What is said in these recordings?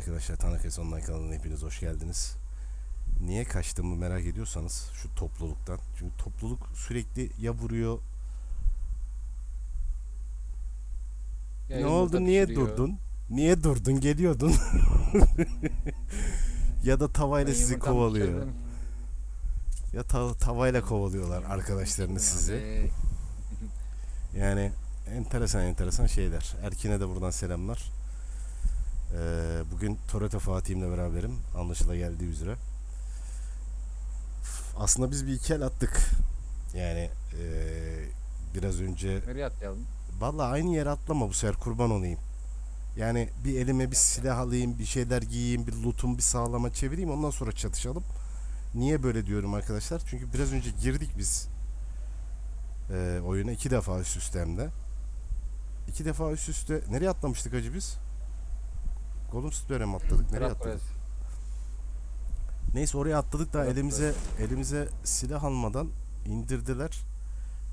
arkadaşlar. Tanaka Online kanalına hepiniz hoş geldiniz. Niye kaçtığımı merak ediyorsanız şu topluluktan. Çünkü topluluk sürekli ya vuruyor. Ya ne oldu niye pişiriyor. durdun? Niye durdun geliyordun. ya da tavayla Ben sizi kovalıyor. pişirdim. Ya ta- tavayla kovalıyorlar arkadaşlarınız sizi. Yani enteresan enteresan şeyler. Erkin'e de buradan selamlar. Ee, bugün Toretto Fatih'imle beraberim. Anlaşıla geldiği üzere. Aslında biz bir iki el attık. Yani ee, biraz önce Nereye atlayalım? Vallahi aynı yere atlama bu sefer kurban olayım. Yani bir elime bir silah alayım, bir şeyler giyeyim, bir lootumu bir sağlama çevireyim ondan sonra çatışalım. Niye böyle diyorum arkadaşlar? Çünkü biraz önce girdik biz eee, oyuna iki defa üst üste hem de. İki defa üst üste nereye atlamıştık acı biz? Golden Stüdyo'ya mı atladık? Nereye atladık? press. Neyse oraya atladık da elimize elimize silah almadan indirdiler.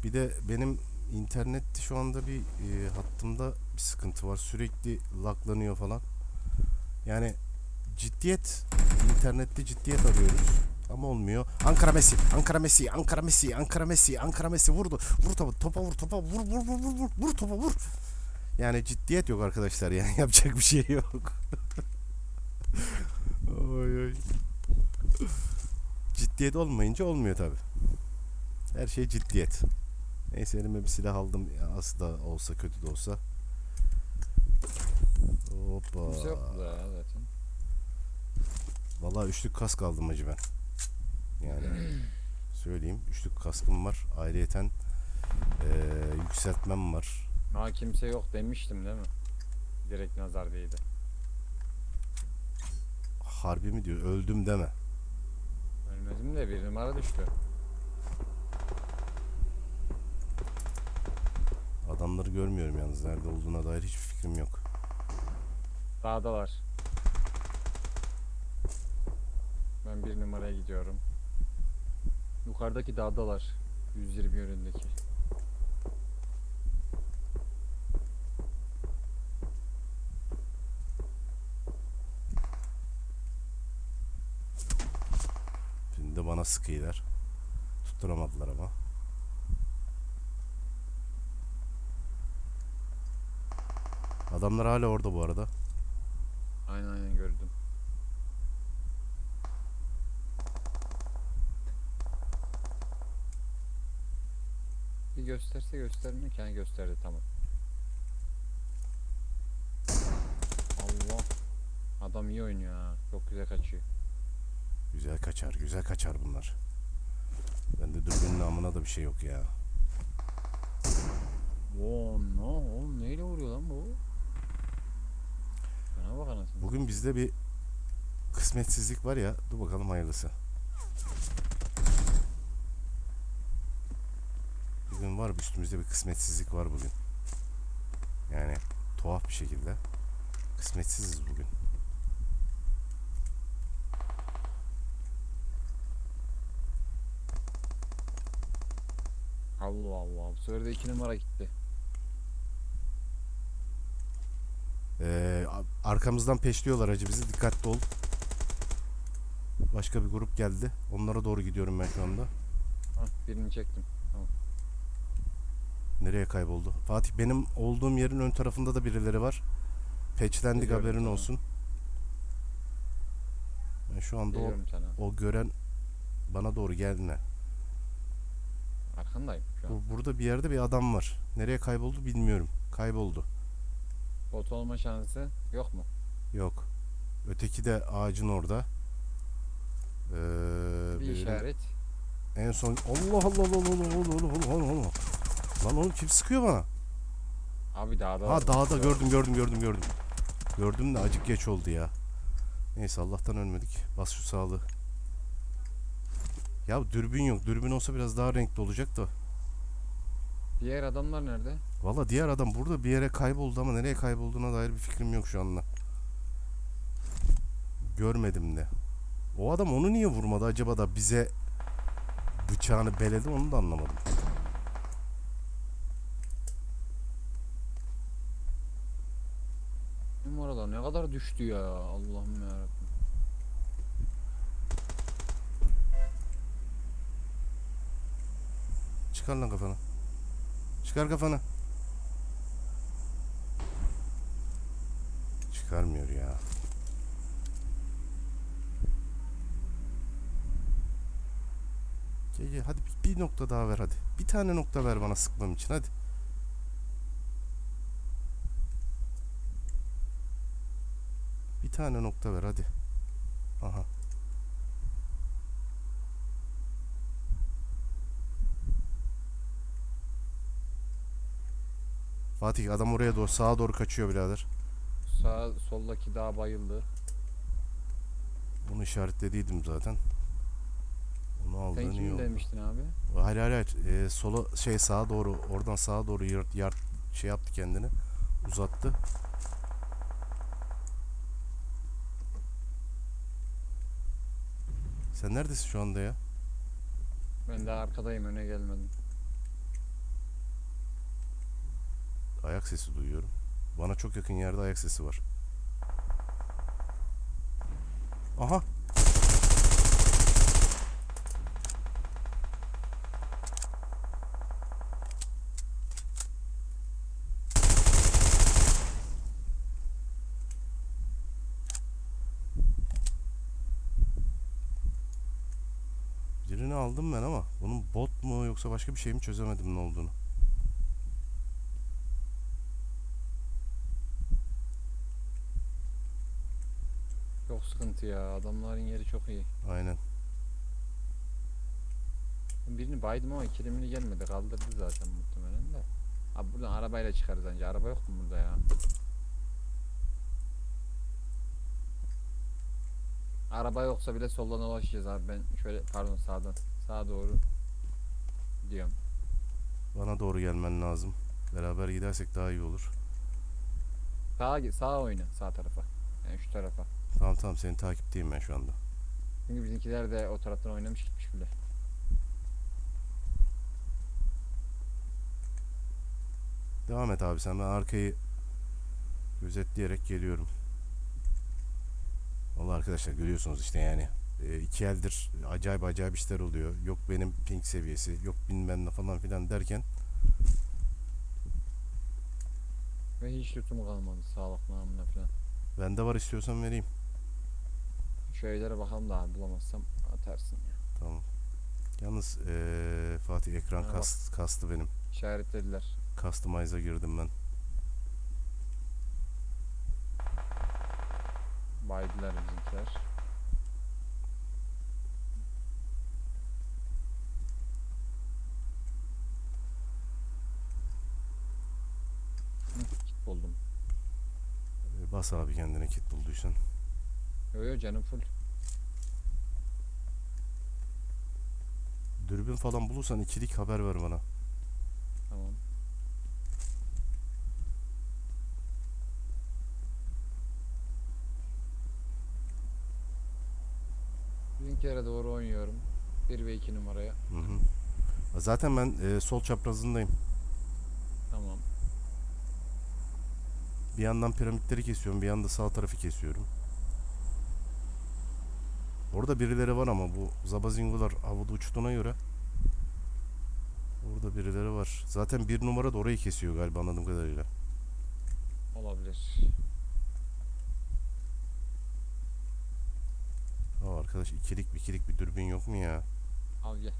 Bir de benim internette şu anda bir e, hattımda bir sıkıntı var. Sürekli laglanıyor falan. Yani ciddiyet internette ciddiyet arıyoruz ama olmuyor. Ankara Messi, Ankara Messi, Ankara Messi, Ankara Messi, Ankara Messi vurdu. Vur topa, topa vur, topa vur, vur, vur, vur, vur, vur topa vur. Yani ciddiyet yok arkadaşlar yani yapacak bir şey yok. oy oy. Ciddiyet olmayınca olmuyor tabi. Her şey ciddiyet. Neyse elime bir silah aldım. Az da olsa kötü de olsa. Hoppa. Kimse yok burada ya zaten. Vallahi üçlük kask aldım hacı ben. Yani söyleyeyim. Üçlük kaskım var. Ayrıyeten eee yükseltmem var. Ha kimse yok demiştim değil mi? Direkt nazar değdi. Harbi mi diyor? Öldüm deme. Ölmedim de bir numara düştü. Adamları görmüyorum yalnız. Nerede olduğuna dair hiçbir fikrim yok. Dağdalar. Ben bir numaraya gidiyorum. Yukarıdaki dağdalar. 120 yönündeki. Bana sıkıyorlar. Tutturamadılar ama. Adamlar hala orada bu arada. Aynen aynen gördüm. Bir gösterse göstermiyor ki. Ha, gösterdi tamam. Allah. Adam iyi oynuyor ha. Çok güzel kaçıyor. Güzel kaçar, güzel kaçar bunlar. Bende dürbünün namına da bir şey yok ya. Oo no oğlum neyle vuruyor lan bu? Bana bak anasını. Bugün bizde bir kısmetsizlik var ya. Dur bakalım hayırlısı. Bugün var üstümüzde bir kısmetsizlik var bugün. Yani tuhaf bir şekilde. Kısmetsiziz bugün. Allah Allah. Bu sefer de iki numara gitti. Ee, arkamızdan peşliyorlar hacı bizi. Dikkatli ol. Başka bir grup geldi. Onlara doğru gidiyorum ben şu anda. Hah birini çektim. Nereye kayboldu? Fatih benim olduğum yerin ön tarafında da birileri var. Peçlendik Biliyorum, haberin tamam. olsun. Ben şu anda o, sana. o gören bana doğru gelme. Arkandayım şu an. Bu, burada bir yerde bir adam var. Nereye kayboldu bilmiyorum. Kayboldu. Bot olma şansı yok mu? Yok. Öteki de ağacın orada. Ee, Bir işaret. En son Allah Allah Allah Allah Allah Allah Allah Allah. Lan oğlum kim sıkıyor bana? Abi dağda Ha dağda gördüm gördüm gördüm gördüm. Gördüm de acık geç oldu ya. Neyse Allah'tan ölmedik. Bas şu sağlığı. Ya dürbün yok. Dürbün olsa biraz daha renkli olacak da. Diğer adamlar nerede? Valla diğer adam burada bir yere kayboldu ama nereye kaybolduğuna dair bir fikrim yok şu anda. Görmedim de. O adam onu niye vurmadı acaba da bize bıçağını beledi onu da anlamadım. Numaralar ne kadar düştü ya Allah'ım yarabbim. Çıkar lan kafanı. Çıkar kafanı. Çıkarmıyor ya. Gel gel hadi bir, nokta daha ver hadi. Bir tane nokta ver bana sıkmam için hadi. Bir tane nokta ver hadi. Aha. Fatih adam oraya doğru sağa doğru kaçıyor birader. Sağ soldaki dağ bayıldı. Bunu işaretlediydim zaten. Onu aldığın Sen oldu. demiştin abi? Hayır hayır hayır. Ee, sola şey sağa doğru oradan sağa doğru yar, yar şey yaptı kendini. Uzattı. Sen neredesin şu anda ya? Ben de arkadayım öne gelmedim. Ayak sesi duyuyorum. Bana çok yakın yerde ayak sesi var. Aha. Birini aldım ben ama bunun bot mu yoksa başka bir şey mi çözemedim ne olduğunu. Çok sıkıntı ya adamların yeri çok iyi. Aynen. Birini baydım ama ikilimini gelmedi kaldırdı zaten muhtemelen de. Abi buradan arabayla çıkarız anca araba yok mu burada ya? Araba yoksa bile soldan ulaşacağız abi ben şöyle pardon sağdan sağa doğru gidiyorum. Bana doğru gelmen lazım. Beraber gidersek daha iyi olur. Sağa sağa oyna sağ tarafa. Yani şu tarafa. Tamam tamam seni takipteyim ben şu anda. Çünkü bizimkiler de o taraftan oynamış gitmiş bile. Devam et abi sen ben arkayı gözetleyerek geliyorum. Vallahi arkadaşlar görüyorsunuz işte yani. E, iki eldir acayip acayip işler oluyor. Yok benim ping seviyesi, yok bilmem ne falan filan derken Ve hiç lütum kalmadı sağlık namına falan. bende var istiyorsan vereyim. Şu evlere bakalım da abi bulamazsam atarsın ya. Tamam. Yalnız e, Fatih ekran Ha, bak. kas, kastı benim. İşaretlediler. Customize'a girdim ben. Baydılar bizimkiler. Hı, Kit buldum. Bas abi kendine kit bulduysan. Yo yo canım full. Dürbün falan bulursan ikilik haber ver bana. Tamam. Bizimkilere doğru oynuyorum. 1 ve 2 numaraya. Hı hı. Zaten ben e, sol çaprazındayım. Tamam. Bir yandan piramitleri kesiyorum, bir yanda sağ tarafı kesiyorum. Orada birileri var ama bu zabazingolar havada uçtuğuna göre Orada birileri var. Zaten bir numara da orayı kesiyor galiba anladığım kadarıyla. Olabilir. Aa arkadaş ikilik ikilik bir dürbün yok mu ya? Al gel.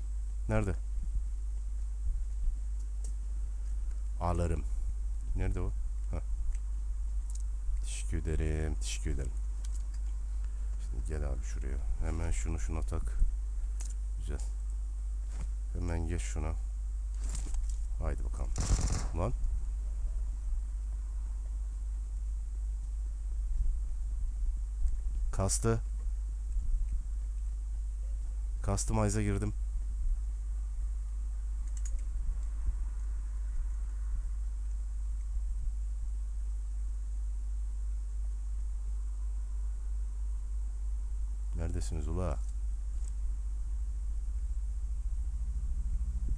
Nerede? Alırım. Nerede o? Heh. Teşekkür ederim. Teşekkür ederim. Gel abi şuraya. Hemen şunu şuna tak. Güzel. Hemen geç şuna. Haydi bakalım. Ulan. Kastı. Customize'a girdim. Neredesiniz ula?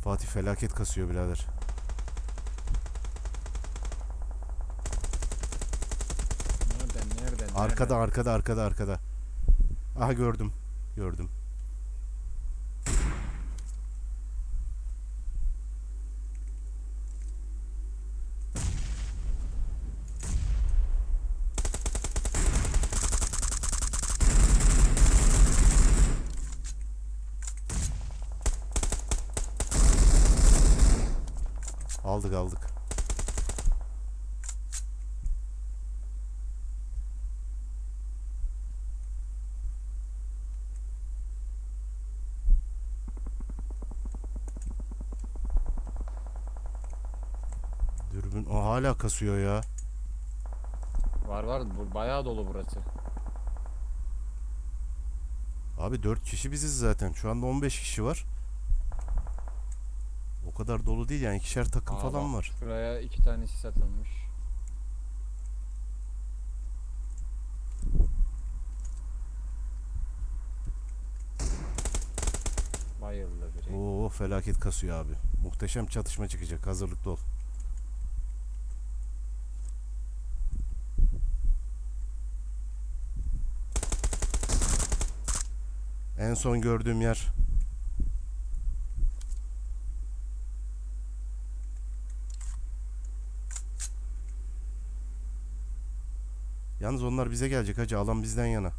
Fatih felaket kasıyor birader. Nereden nereden? Arkada arkada arkada arkada. Aha gördüm. Gördüm. Aldık aldık. Dürbün o hala kasıyor ya. Var var bu bayağı dolu burası. Abi 4 kişi biziz zaten. Şu anda 15 kişi var. Kadar dolu değil yani ikişer takım Aa, falan bak, var. Şuraya iki tanesi satılmış. Bayıldı biri. Oo felaket kasıyor abi. Muhteşem çatışma çıkacak. Hazırlıklı ol. En son gördüğüm yer. Yalnız onlar bize gelecek hacı. Alan bizden yana.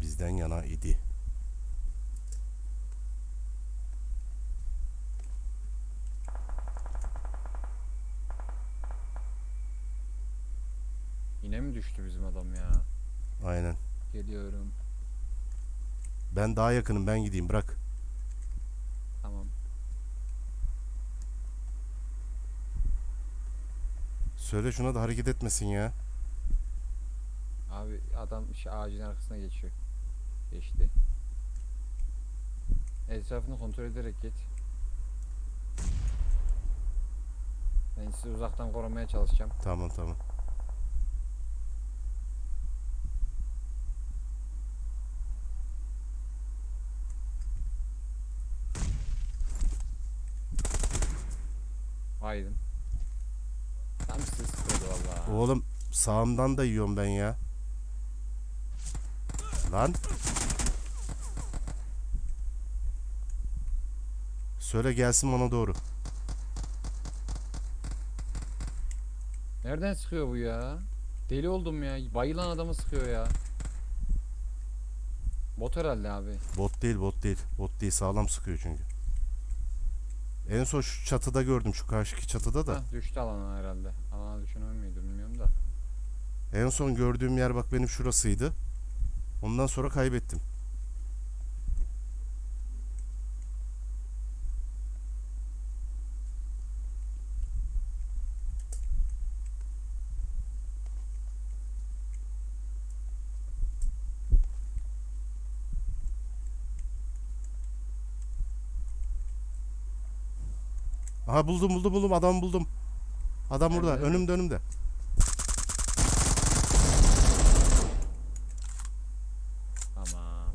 Bizden yana idi. Yine mi düştü bizim adam ya? Aynen. Geliyorum. Ben daha yakınım ben gideyim bırak. Tamam. Söyle şuna da hareket etmesin ya. Abi adam şu ağacın arkasına geçiyor. Geçti. Etrafını kontrol ederek git. Ben sizi uzaktan korumaya çalışacağım. Tamam tamam. Aydın. Tam sizi sıkıyordu valla. Oğlum sağımdan da yiyorum ben ya. Lan. Söyle gelsin bana doğru. Nereden sıkıyor bu ya? Deli oldum ya. Bayılan adamı sıkıyor ya. Bot herhalde abi. Bot değil bot değil. Bot değil sağlam sıkıyor çünkü. En son şu çatıda gördüm şu karşıki çatıda da. Hah, düştü alana herhalde. Alana düşen o muydu bilmiyorum da. En son gördüğüm yer bak benim şurasıydı. Ondan sonra kaybettim. Aha buldum buldum buldum adam buldum. Adam burada önümde önümde. Tamam.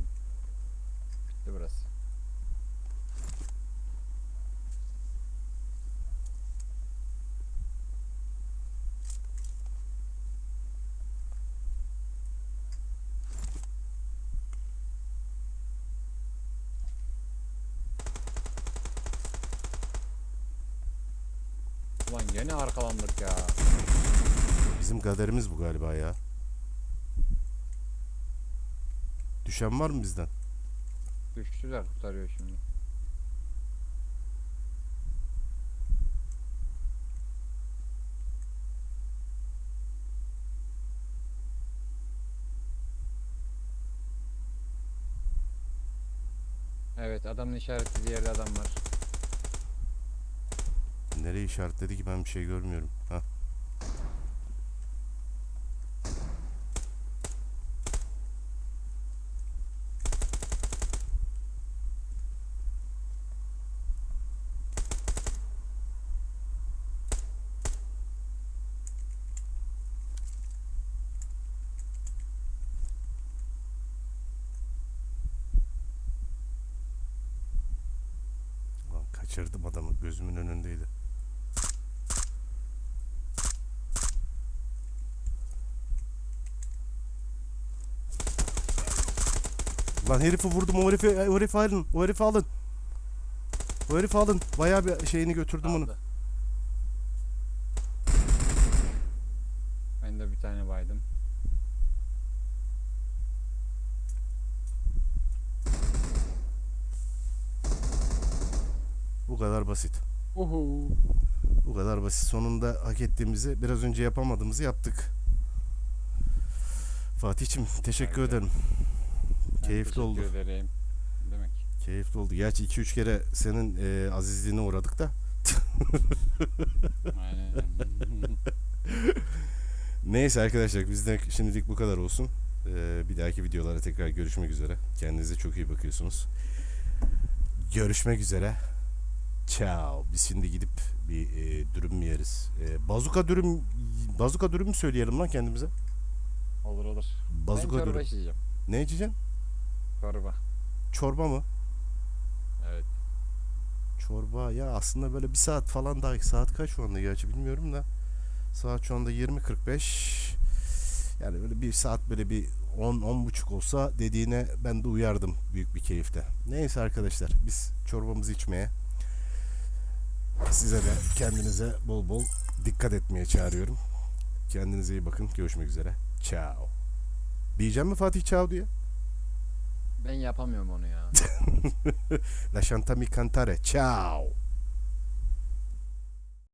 Bitti burası. Ulan gene arkalandık ya. Bizim kaderimiz bu galiba ya. Düşen var mı bizden? Düştüler kurtarıyor şimdi. Evet adamın işaretlediği yerde adam var. Nereye işaretledi ki ben bir şey görmüyorum. Ha. Kaçırdım adamı. Gözümün önündeydi. Lan herifi vurdum. O herifi, o herifi alın. O herifi alın. O herifi alın. Bayağı bir şeyini götürdüm onu. Aldı. Ben de bir tane baydım. Bu kadar basit. Uhu. Bu kadar basit. Sonunda hak ettiğimizi, biraz önce yapamadığımızı yaptık. Fatih'im teşekkür Rica ederim. Ben Keyifli oldu. Teşekkür ederim. Demek. Keyifli oldu. Gerçi 2-3 kere senin e, azizliğine uğradık da. Aynen. Neyse arkadaşlar bizden şimdilik bu kadar olsun. Ee, bir dahaki videolara tekrar görüşmek üzere. Kendinize çok iyi bakıyorsunuz. Görüşmek üzere. Ciao. Biz şimdi gidip bir e, dürüm mü yeriz? E, bazuka dürüm bazuka dürüm mü söyleyelim lan kendimize? olur olur. Bazuka ben çorba dürüm. içeceğim. Ne içeceksin? Çorba. Çorba mı? Evet. Çorba ya aslında böyle bir saat falan daha saat kaç şu anda gerçi bilmiyorum da saat şu anda 20.45 yani böyle bir saat böyle bir 10 10 buçuk olsa dediğine ben de uyardım büyük bir keyifte. Neyse arkadaşlar biz çorbamızı içmeye size de kendinize bol bol dikkat etmeye çağırıyorum. Kendinize iyi bakın. Görüşmek üzere. Ciao. Diyeceğim mi Fatih ciao diye? Ben yapamıyorum onu ya. La chanta mi cantare. Ciao.